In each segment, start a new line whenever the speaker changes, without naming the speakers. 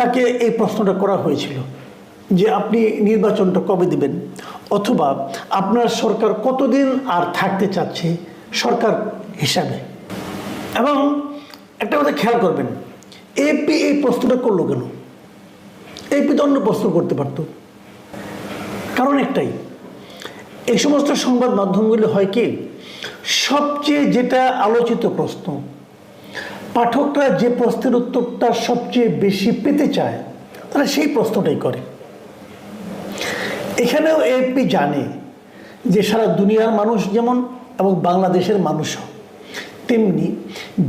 তাকে এই প্রশ্নটা করা হয়েছিল যে আপনি নির্বাচনটা কবে দিবেন? অথবা আপনার সরকার কতদিন আর থাকতে চাচ্ছে সরকার হিসাবে? এবং একটা কথা খেয়াল করবেন এপি এই প্রশ্নটা করল কেন? এপি তো অন্য প্রশ্ন করতে পারতো। কারণ একটাই, এই সমস্ত সংবাদ মাধ্যমগুলো হয় কি? সবচেয়ে যেটা আলোচিত প্রশ্ন পাঠকরা যে প্রশ্নের উত্তরটা সবচেয়ে বেশি পেতে চায়, তারা সেই প্রশ্নটাই করে। এখানেও এপি জানে যে সারা দুনিয়ার মানুষ যেমন এবং বাংলাদেশের মানুষও, তেমনি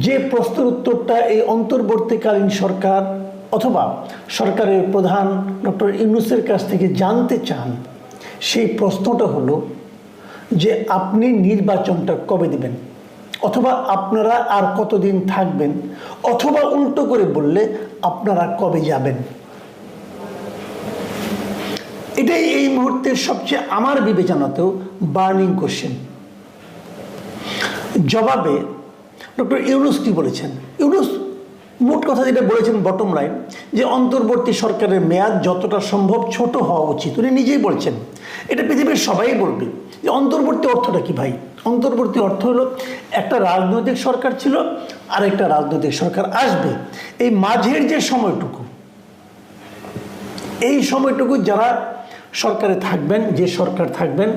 যে প্রশ্নের উত্তরটা এই অন্তর্বর্তীকালীন সরকার অথবা সরকারের প্রধান ডক্টর ইউনুসের কাছ থেকে জানতে চান, সেই প্রশ্নটা হলো যে আপনি নির্বাচনটা কবে দিবেন? অথবা আপনারা আর কতদিন থাকবেন? অথবা উল্টো করে বললে, আপনারা কবে যাবেন? এটাই এই মুহূর্তের সবচেয়ে আমার বিবেচনাতেও বার্নিং কোশ্চেন। জবাবে ডক্টর ইউনুস কি বলেছেন? ইউনুস মোট কথা যেটা বলেছেন বটম লাইন যে অন্তর্বর্তী সরকারের মেয়াদ যতটা সম্ভব ছোট হওয়া উচিত। উনি নিজেই বলছেন, এটা পৃথিবীর সবাই বলবে যে অন্তর্বর্তী অর্থটা কি ভাই? অন্তর্বর্তী অর্থ হলো একটা রাজনৈতিক সরকার ছিল আর একটা রাজনৈতিক সরকার আসবে। এই মাঝের যে সময়টুকু, এই সময়টুকু যারা সরকারে থাকবেন, যে সরকার থাকবেন,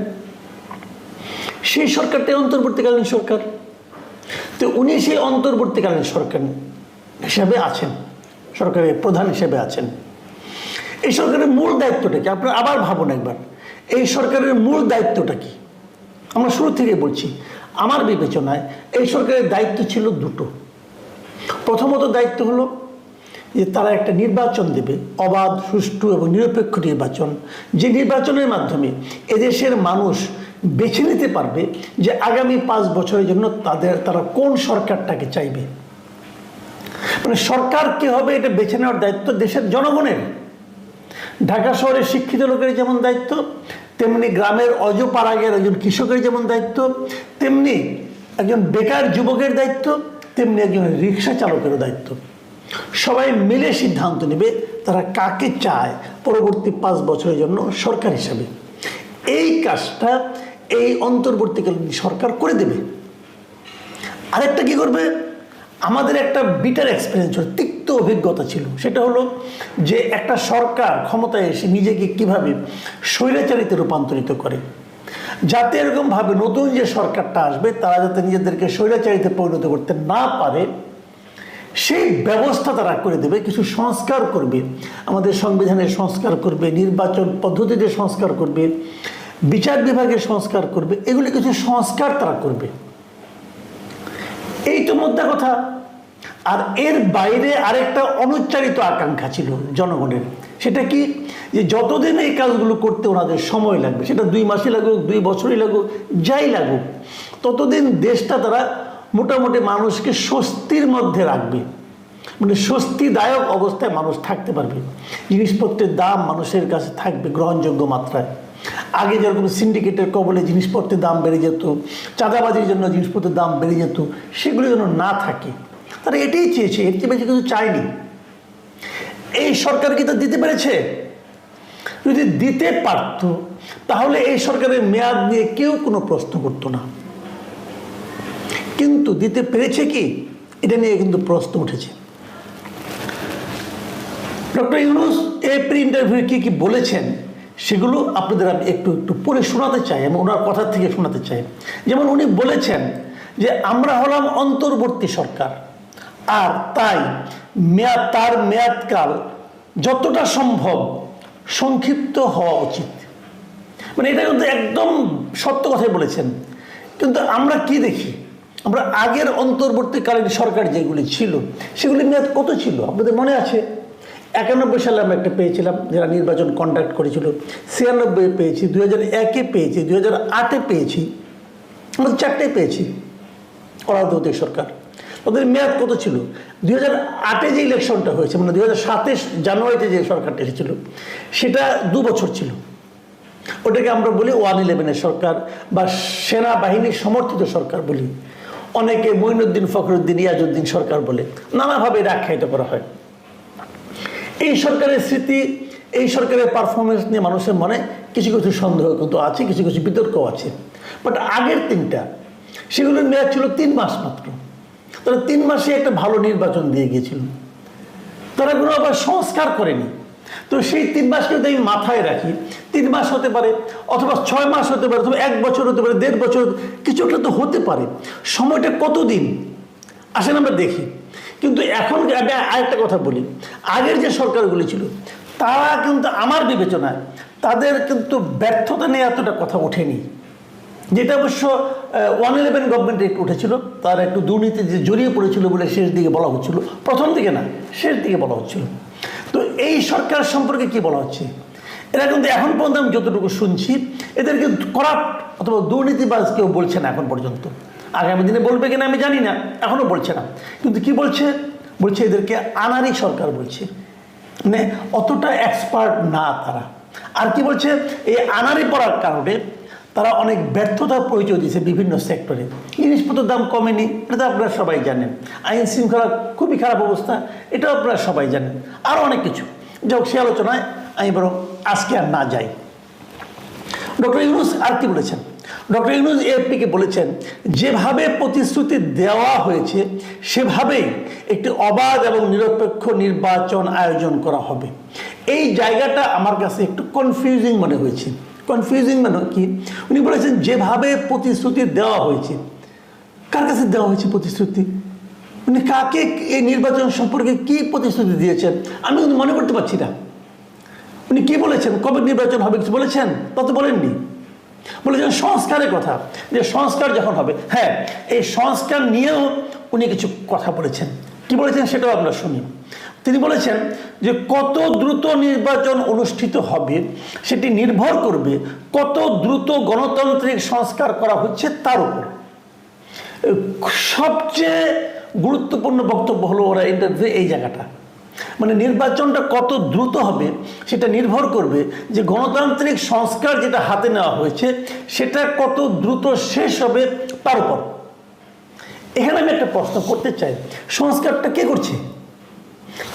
সেই সরকারটাই অন্তর্বর্তীকালীন সরকার। তো উনি সেই অন্তর্বর্তীকালীন সরকার হিসাবে আছেন, সরকারের প্রধান হিসেবে আছেন। এই সরকারের মূল দায়িত্বটা কি? আপনারা আবার ভাবুন একবার, এই সরকারের মূল দায়িত্বটা কি? আমরা শুরু থেকে বলছি, আমার বিবেচনায় এই সরকারের দায়িত্ব ছিল দুটো। প্রথমত দায়িত্ব হলো যে তারা একটা নির্বাচন দেবে, অবাধ, সুষ্ঠু এবং নিরপেক্ষ নির্বাচন। যে নির্বাচনের মাধ্যমে এদেশের মানুষ বেছে নিতে পারবে যে আগামী পাঁচ বছরের জন্য তাদের, তারা কোন সরকারটাকে চাইবে। মানে সরকার কে হবে এটা বেছে নেওয়ার দায়িত্ব দেশের জনগণের। ঢাকা শহরের শিক্ষিত লোকের যেমন দায়িত্ব তেমনি গ্রামের অজপাড়াগের একজন কৃষকের যেমন দায়িত্ব, তেমনি একজন বেকার যুবকের দায়িত্ব, তেমনি একজন রিক্সা চালকেরও দায়িত্ব। সবাই মিলে সিদ্ধান্ত নেবে তারা কাকে চায় পরবর্তী পাঁচ বছরের জন্য সরকার হিসাবে। এই কাজটা এই অন্তর্বর্তীকালীন সরকার করে দেবে। আরেকটা কি করবে? আমাদের একটা বিটার এক্সপিরিয়েন্স ছিল তিক্ত অভিজ্ঞতা ছিল। সেটা হলো যে একটা সরকার ক্ষমতায় এসে নিজেকে কীভাবে স্বৈরাচারিতে রূপান্তরিত করে। যাতে এরকমভাবে নতুন যে সরকারটা আসবে, তারা যাতে নিজেদেরকে স্বৈরাচারিতে পরিণত করতে না পারে, সেই ব্যবস্থা তারা করে দেবে, কিছু সংস্কার করবে। আমাদের সংবিধানের সংস্কার করবে, নির্বাচন পদ্ধতিতে সংস্কার করবে, বিচার বিভাগের সংস্কার করবে, এগুলি কিছু সংস্কার তারা করবে। এই তো মোদ্দা কথা। আর এর বাইরে আরেকটা অনুচ্চারিত আকাঙ্ক্ষা ছিল জনগণের। সেটা কি? যে যতদিন এই কাজগুলো করতে ওনাদের সময় লাগবে, সেটা দুই মাসে লাগুক, দুই বছরই লাগুক, যাই লাগুক, ততদিন দেশটা তারা মোটামুটি মানুষকে স্বস্তির মধ্যে রাখবে। মানে স্বস্তিদায়ক অবস্থায় মানুষ থাকতে পারবে। জিনিসপত্রের দাম মানুষের কাছে থাকবে গ্রহণযোগ্য মাত্রায়। আগে যেরকম সিন্ডিকেটের কবলে জিনিসপত্রের দাম বেড়ে যেত, চাঁদাবাজির জন্য জিনিসপত্রের দাম বেড়ে যেত, সেগুলো যেন না থাকে। তারা এটাই চেয়েছে, এর চেয়ে বেশি কিছু চায়নি। এই সরকার কি তা দিতে পেরেছে? যদি দিতে পারত, তাহলে এই সরকারের মেয়াদ নিয়ে কেউ কোনো প্রশ্ন করতো না। কিন্তু দিতে পেরেছে কি? এটা নিয়ে কিন্তু প্রশ্ন উঠেছে। ডক্টর ইউনুস এই প্রি ইন্টারভিউ কি কি বলেছেন, সেগুলো আপনাদের আমি একটু একটু পড়ে শোনাতে চাই আমি ওনার কথা থেকে শোনাতে চাই। যেমন উনি বলেছেন যে, আমরা হলাম অন্তর্বর্তী সরকার। আর তাই মেয়াদ তার মেয়াদকাল যতটা সম্ভব সংক্ষিপ্ত হওয়া উচিত। মানে এটা কিন্তু একদম সত্য কথাই বলেছেন। কিন্তু আমরা কি দেখি? আমরা আগের অন্তর্বর্তীকালীন সরকার যেগুলি ছিল, সেগুলি মেয়াদ কত ছিল? আপনাদের মনে আছে? একানব্বই সালে আমরা একটা পেয়েছিলাম, যারা নির্বাচন কন্ডাক্ট করেছিল, ছিয়ানব্বই পেয়েছি দু হাজার একে পেয়েছি দু হাজার আটে পেয়েছি আমরা চারটে পেয়েছি। অরাজনৈতিক সরকার। ওদের মেয়াদ কত ছিল? দুই হাজার আটে যে ইলেকশনটা হয়েছে মানে দুই হাজার সাতের জানুয়ারিতে যে সরকারটা এসেছিল, সেটা দু বছর ছিল। ওটাকে আমরা বলি ওয়ান ইলেভেনের সরকার বা সেনাবাহিনী সমর্থিত সরকার বলি। অনেকে মঈনুদ্দিন ফখরুদ্দিন, ইয়াজউদ্দিন সরকার বলে, নানাভাবে এটা আখ্যায়িত করা হয়। এই সরকারের স্মৃতি, এই সরকারের পারফরমেন্স নিয়ে মানুষের মনে কিছু কিছু সন্দেহ কিন্তু আছে, কিছু কিছু বিতর্কও আছে। বাট আগের তিনটা, সেগুলোর মেয়াদ ছিল তিন মাস মাত্র। তারা তিন মাসে একটা ভালো নির্বাচন দিয়ে গিয়েছিল। তারা কোনো আবার সংস্কার করেনি। তো সেই তিন মাসকে যদি আমি মাথায় রাখি। তিন মাস হতে পারে অথবা ছয় মাস হতে পারে অথবা এক বছর হতে পারে, দেড় বছর, কিছু একটা তো হতে পারে। সময়টা কতদিন? আসেন আমরা দেখি। কিন্তু এখন আমি আরেকটা কথা বলি। আগের যে সরকারগুলি ছিল, তারা কিন্তু আমার বিবেচনায় তাদের কিন্তু ব্যর্থতা নিয়ে এতটা কথা ওঠেনি। যেটা অবশ্য ওয়ান ইলেভেন গভর্নমেন্টে উঠেছিল, তার একটু দুর্নীতি যে জড়িয়ে পড়েছিল বলে শেষ দিকে বলা হচ্ছিল, প্রথম দিকে না, শেষ দিকে বলা হচ্ছিল। তো এই সরকার সম্পর্কে কি বলা হচ্ছে? এরা কিন্তু এখন পর্যন্ত আমি যতটুকু শুনছি এদেরকে করাপ্ট অথবা দুর্নীতিবাজ কেউ বলছে না এখন পর্যন্ত। আগামী দিনে বলবে কিনা আমি জানি না এখনও বলছে না। কিন্তু কি বলছে? বলছে এদেরকে আনারি সরকার বলছে। মানে অতটা এক্সপার্ট না তারা। আর কি বলছে? এই আনারি পড়ার কারণে তারা অনেক ব্যর্থতার পরিচয় দিয়েছে বিভিন্ন সেক্টরে। জিনিসপত্রের দাম কমেনি, এটা তো আপনারা সবাই জানেন। আইন শৃঙ্খলা খুবই খারাপ অবস্থা, এটাও আপনারা সবাই জানেন। আরও অনেক কিছু। যাই হোক, সে আলোচনায় আমি বরং আজকে আর না যাই। ডক্টর ইউনুস আর কি বলেছেন? ডক্টর ইউনুস এএফপিকে বলেছেন, যেভাবে প্রতিশ্রুতি দেওয়া হয়েছে, সেভাবেই একটি অবাধ এবং নিরপেক্ষ নির্বাচন আয়োজন করা হবে। এই জায়গাটা আমার কাছে একটু কনফিউজিং মনে হয়েছে। কনফিউজিং মানে কি? উনি বলেছেন, যেভাবে প্রতিশ্রুতি দেওয়া হয়েছে। কার কাছে দেওয়া হয়েছে প্রতিশ্রুতি? উনি কাকে, এই নির্বাচন সম্পর্কে কি প্রতিশ্রুতি দিয়েছেন? আমি কিন্তু মনে করতে পারছি না। উনি কি বলেছেন? কবে নির্বাচন হবে কিছু বলেছেন? তত বলেননি। বলেছেন সংস্কারের কথা। যে সংস্কার যখন হবে হ্যাঁ এই সংস্কার নিয়েও উনি কিছু কথা বলেছেন। কি বলেছেন সেটাও আমরা শুনি তিনি বলেছেন যে কত দ্রুত নির্বাচন অনুষ্ঠিত হবে, সেটি নির্ভর করবে কত দ্রুত গণতান্ত্রিক সংস্কার করা হচ্ছে তার উপর। সবচেয়ে গুরুত্বপূর্ণ বক্তব্য হলো ওরা ইন্টারভিউ এই জায়গাটা। মানে নির্বাচনটা কত দ্রুত হবে, সেটা নির্ভর করবে যে গণতান্ত্রিক সংস্কার যেটা হাতে নেওয়া হয়েছে, সেটা কত দ্রুত শেষ হবে তার উপর। এখানে আমি একটা প্রশ্ন করতে চাই, সংস্কারটা কে করছে?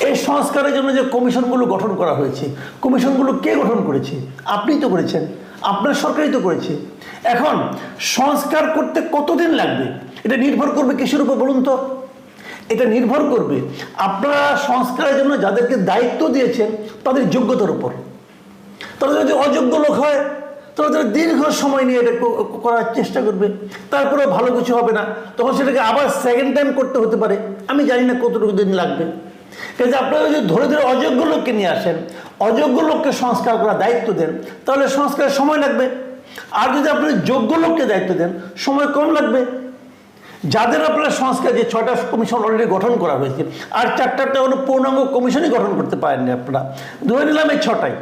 এই সংস্কারের জন্য যে কমিশনগুলো গঠন করা হয়েছে, কমিশনগুলো কে গঠন করেছে? আপনিই তো করেছেন, আপনার সরকারই তো করেছে। এখন সংস্কার করতে কতদিন লাগবে? এটা নির্ভর করবে কিসের উপর বলুন তো? এটা নির্ভর করবে আপনারা সংস্কারের জন্য যাদেরকে দায়িত্ব দিয়েছেন, তাদের যোগ্যতার উপর। তারা যদি অযোগ্য লোক হয়, তারা তারা দীর্ঘ সময় নিয়ে এটা করার চেষ্টা করবে তারপরে ভালো কিছু হবে না। তখন সেটাকে আবার সেকেন্ড টাইম করতে হতে পারে। আমি জানি না কতটুকু দিন লাগবে। কাজে আপনারা যদি ধরে ধরে অযোগ্য লোককে নিয়ে আসেন, অযোগ্য লোককে সংস্কার করার দায়িত্ব দেন, তাহলে সংস্কারের সময় লাগবে। আর যদি আপনি যোগ্য লোককে দায়িত্ব দেন, সময় কম লাগবে। যাদের আপনারা সংস্কার যে ছয়টা কমিশন অলরেডি গঠন করা হয়েছে, আর চারটাতে কোনো পূর্ণাঙ্গ কমিশনই গঠন করতে পারেননি আপনারা। ধরে নিলাম এই ছটাই।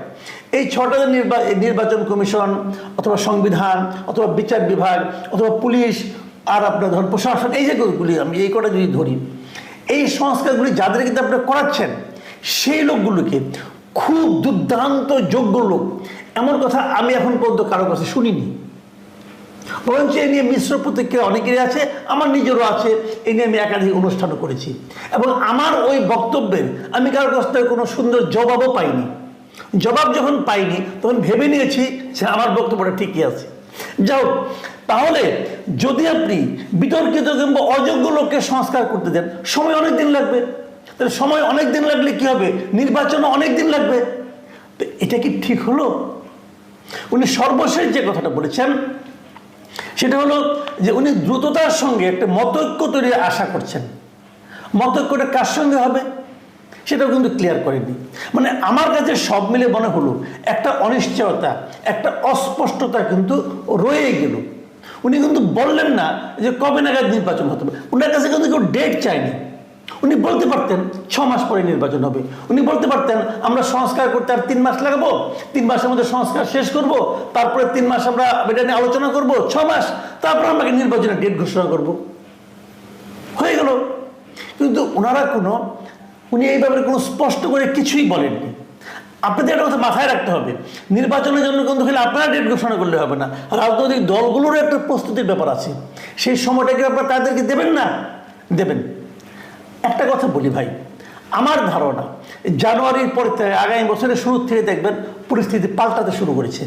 এই ছটা নির্বা নির্বাচন কমিশন অথবা সংবিধান অথবা বিচার বিভাগ অথবা পুলিশ আর আপনার ধরুন প্রশাসন, এই যেগুলি আমি, এই কটা যদি ধরি এই সংস্কারগুলি যাদের কিন্তু আপনারা করাচ্ছেন, সেই লোকগুলোকে খুব দুর্দান্ত যোগ্য লোক। এমন কথা আমি এখন পর্যন্ত কারও কাছে শুনিনি। বরঞ্চ এ নিয়ে মিশ্র প্রতিক্রিয়া অনেকেরই আছে, আমার নিজেরও আছে, এ নিয়ে আমি একাধিক অনুষ্ঠানও করেছি। এবং আমার ওই বক্তব্যের আমি কারোর কাছ থেকে কোনো সুন্দর জবাবও পাইনি। জবাব যখন পাইনি, তখন ভেবে নিয়েছি যে আমার বক্তব্যটা ঠিকই আছে। যাও তাহলে যদি আপনি বিতর্কিত কিংবা অযোগ্য লোককে সংস্কার করতে দেন, সময় অনেক দিন লাগবে। তাহলে সময় অনেক দিন লাগলে কি হবে? নির্বাচন অনেক দিন লাগবে। তো এটা কি ঠিক হলো? উনি সর্বশেষ যে কথাটা বলেছেন, সেটা হলো যে উনি দ্রুততার সঙ্গে একটা মতৈক্য তৈরির আশা করছেন। মতৈক্যটা কার সঙ্গে হবে? সেটাও কিন্তু ক্লিয়ার করেনি। মানে আমার কাছে সব মিলে মনে হলো, একটা অনিশ্চয়তা, একটা অস্পষ্টতা কিন্তু রয়ে গেল। উনি কিন্তু বললেন না যে কবে নাগাদ নির্বাচন হতে হবে ওনার কাছে কিন্তু কেউ ডেট চায়নি। উনি বলতে পারতেন ছ মাস পরে নির্বাচন হবে। উনি বলতে পারতেন, আমরা সংস্কার করতে আর তিন মাস লাগাবো। তিন মাসের মধ্যে সংস্কার শেষ করব। তারপরে তিন মাস আমরা এটা নিয়ে আলোচনা করব। ছ মাস, তারপর আমাকে নির্বাচনের ডেট ঘোষণা করব। হয়ে গেল। কিন্তু ওনারা কোনো উনি এই ব্যাপারে কোনো স্পষ্ট করে কিছুই বলেননি। আপনাদের একটা কথা মাথায় রাখতে হবে। নির্বাচনের জন্য কিন্তু খালি আপনারা ডেট ঘোষণা করলে হবে না। রাজনৈতিক দলগুলোরও একটা প্রস্তুতির ব্যাপার আছে। সেই সময়টাকে আপনারা তাদেরকে দেবেন না? দেবেন। একটা কথা বলি ভাই, আমার ধারণা জানুয়ারির পর আগামী বছরের শুরু থেকে দেখবেন পরিস্থিতি পাল্টাতে শুরু করেছে।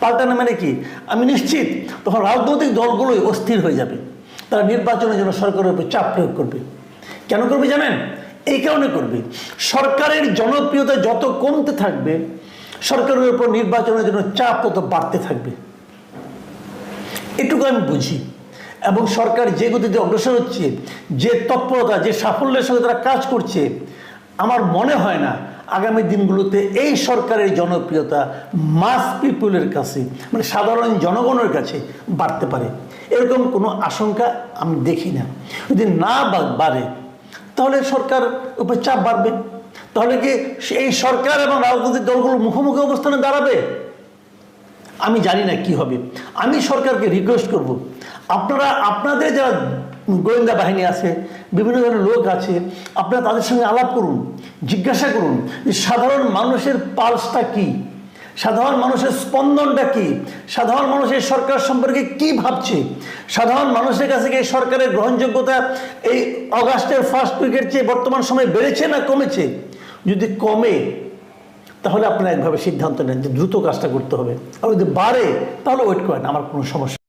পাল্টানো মানে কি? আমি নিশ্চিত তখন রাজনৈতিক দলগুলোই অস্থির হয়ে যাবে। তারা নির্বাচনের জন্য সরকারের উপর চাপ প্রয়োগ করবে। কেন করবে জানেন? এই কারণে করবে। সরকারের জনপ্রিয়তা যত কমতে থাকবে, সরকারের উপর নির্বাচনের জন্য চাপ তত বাড়তে থাকবে। এটুকু আমি বুঝি। এবং সরকার যে গতিতে অগ্রসর হচ্ছে, যে তৎপরতা, যে সাফল্যের সঙ্গে তারা কাজ করছে, আমার মনে হয় না আগামী দিনগুলোতে এই সরকারের জনপ্রিয়তা মাস পিপুলের কাছে মানে সাধারণ জনগণের কাছে বাড়তে পারে। এরকম কোনো আশঙ্কা আমি দেখি না। যদি না বাড়ে তাহলে সরকার উপর চাপ বাড়বে। তাহলে কি এই সরকার এবং রাজনৈতিক দলগুলো মুখোমুখি অবস্থানে দাঁড়াবে? আমি জানি না কি হবে। আমি সরকারকে রিকোয়েস্ট করব। আপনারা, আপনাদের যারা গোয়েন্দা বাহিনী আছে, বিভিন্ন ধরনের লোক আছে, আপনারা তাদের সঙ্গে আলাপ করুন, জিজ্ঞাসা করুন যে সাধারণ মানুষের পালসটা কি? সাধারণ মানুষের স্পন্দনটা কি? সাধারণ মানুষ এই সরকার সম্পর্কে কি ভাবছে? সাধারণ মানুষের কাছে কি সরকারের গ্রহণযোগ্যতা এই অগাস্টের ফার্স্ট উইকের চেয়ে বর্তমান সময়ে বেড়েছে না কমেছে? যদি কমে, তাহলে আপনারা একভাবে সিদ্ধান্ত নেন যে দ্রুত কাজটা করতে হবে। আর যদি বাড়ে, তাহলে ওয়েট করেন, আমার কোনো সমস্যা